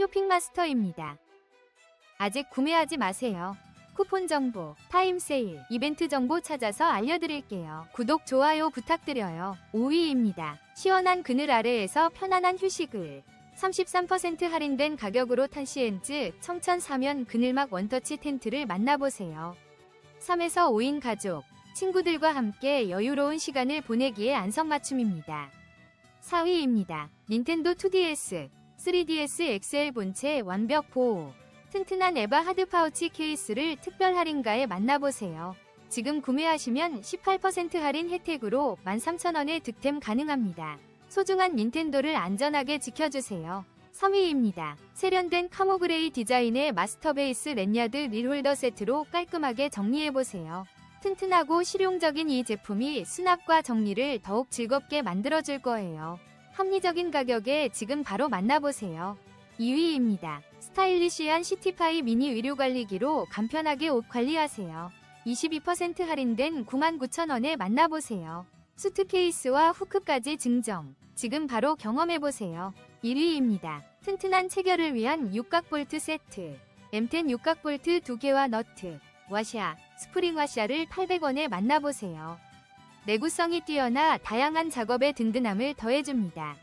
쇼핑마스터입니다. 아직 구매하지 마세요. 쿠폰 정보, 타임 세일, 이벤트 정보 찾아서 알려드릴게요. 구독, 좋아요 부탁드려요. 5위입니다. 시원한 그늘 아래에서 편안한 휴식을 33% 할인된 가격으로 탄시엔즈 청천 사면 그늘막 원터치 텐트를 만나보세요. 3에서 5인 가족, 친구들과 함께 여유로운 시간을 보내기에 안성맞춤입니다. 4위입니다. 닌텐도 2DS, 3DS XL 본체 완벽 보호. 튼튼한 에바 하드 파우치 케이스를 특별 할인가에 만나보세요. 지금 구매하시면 18% 할인 혜택으로 13,000원에 득템 가능합니다. 소중한 닌텐도를 안전하게 지켜주세요. 3위입니다. 세련된 카모그레이 디자인의 마스터 베이스 랜야드 릴홀더 세트로 깔끔하게 정리해보세요. 튼튼하고 실용적인 이 제품이 수납과 정리를 더욱 즐겁게 만들어줄 거예요. 합리적인 가격에 지금 바로 만나보세요. 2위입니다. 스타일리시한 시티파이 미니 의료관리기로 간편하게 옷 관리하세요. 22% 할인된 99,000원에 만나보세요. 수트 케이스와 후크까지 증정. 지금 바로 경험해보세요. 1위입니다. 튼튼한 체결을 위한 육각 볼트 세트. M10 육각 볼트 2개와 너트, 와샤, 스프링 와샤를 800원에 만나보세요. 내구성이 뛰어나 다양한 작업에 든든함을 더해줍니다.